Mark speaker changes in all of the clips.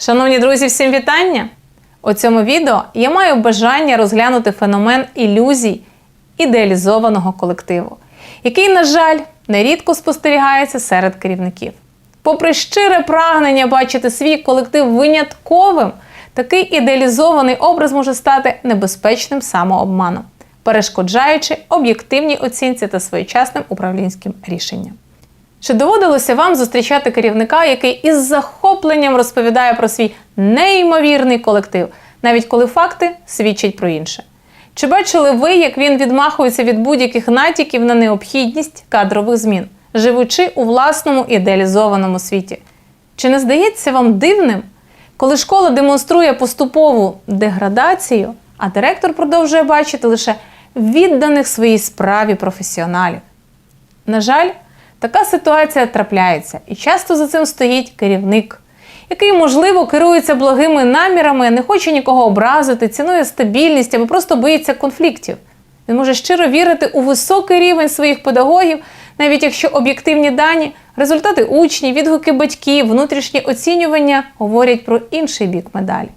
Speaker 1: Шановні друзі, всім вітання! У цьому відео я маю бажання розглянути феномен ілюзій ідеалізованого колективу, який, на жаль, нерідко спостерігається серед керівників. Попри щире прагнення бачити свій колектив винятковим, такий ідеалізований образ може стати небезпечним самообманом, перешкоджаючи об'єктивній оцінці та своєчасним управлінським рішенням. Чи доводилося вам зустрічати керівника, який із захопленням розповідає про свій неймовірний колектив, навіть коли факти свідчать про інше? Чи бачили ви, як він відмахується від будь-яких натяків на необхідність кадрових змін, живучи у власному ідеалізованому світі? Чи не здається вам дивним, коли школа демонструє поступову деградацію, а директор продовжує бачити лише відданих своїй справі професіоналів? На жаль, така ситуація трапляється, і часто за цим стоїть керівник, який, можливо, керується благими намірами, не хоче нікого образити, цінує стабільність або просто боїться конфліктів. Він може щиро вірити у високий рівень своїх педагогів, навіть якщо об'єктивні дані, результати учнів, відгуки батьків, внутрішні оцінювання говорять про інший бік медалі.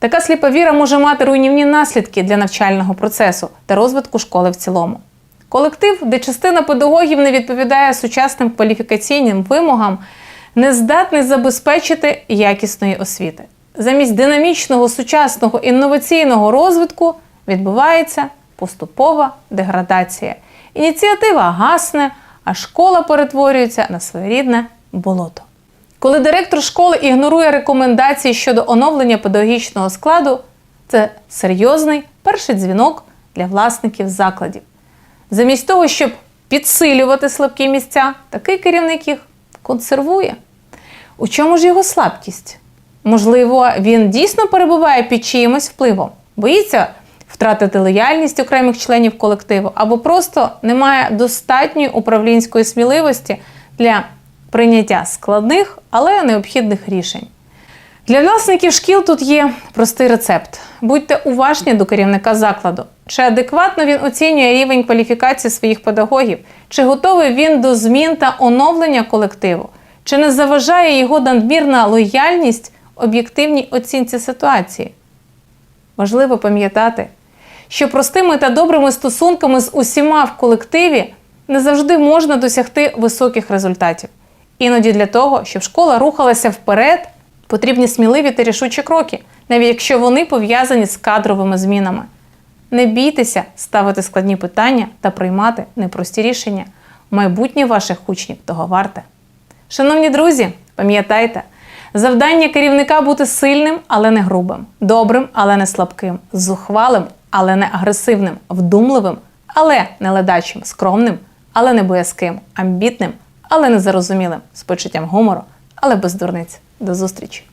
Speaker 1: Така сліпа віра може мати руйнівні наслідки для навчального процесу та розвитку школи в цілому. Колектив, де частина педагогів не відповідає сучасним кваліфікаційним вимогам, не здатний забезпечити якісної освіти. Замість динамічного, сучасного інноваційного розвитку відбувається поступова деградація. Ініціатива гасне, а школа перетворюється на своєрідне болото. Коли директор школи ігнорує рекомендації щодо оновлення педагогічного складу, це серйозний перший дзвінок для власників закладів. Замість того, щоб підсилювати слабкі місця, такий керівник їх консервує. У чому ж його слабкість? Можливо, він дійсно перебуває під чиїмось впливом, боїться втратити лояльність окремих членів колективу, або просто не має достатньої управлінської сміливості для прийняття складних, але необхідних рішень. Для власників шкіл тут є простий рецепт: будьте уважні до керівника закладу. Чи адекватно він оцінює рівень кваліфікації своїх педагогів, чи готовий він до змін та оновлення колективу, чи не заважає його надмірна лояльність об'єктивній оцінці ситуації? Важливо пам'ятати, що простими та добрими стосунками з усіма в колективі не завжди можна досягти високих результатів. Іноді для того, щоб школа рухалася вперед, потрібні сміливі та рішучі кроки, навіть якщо вони пов'язані з кадровими змінами. Не бійтеся ставити складні питання та приймати непрості рішення. Майбутнє ваших учнів того варте. Шановні друзі, пам'ятайте, завдання керівника бути сильним, але не грубим, добрим, але не слабким, зухвалим, але не агресивним, вдумливим, але не ледачим, скромним, але не боязким, амбітним, але не зарозумілим, з почуттям гумору, але без дурниць. До зустрічі!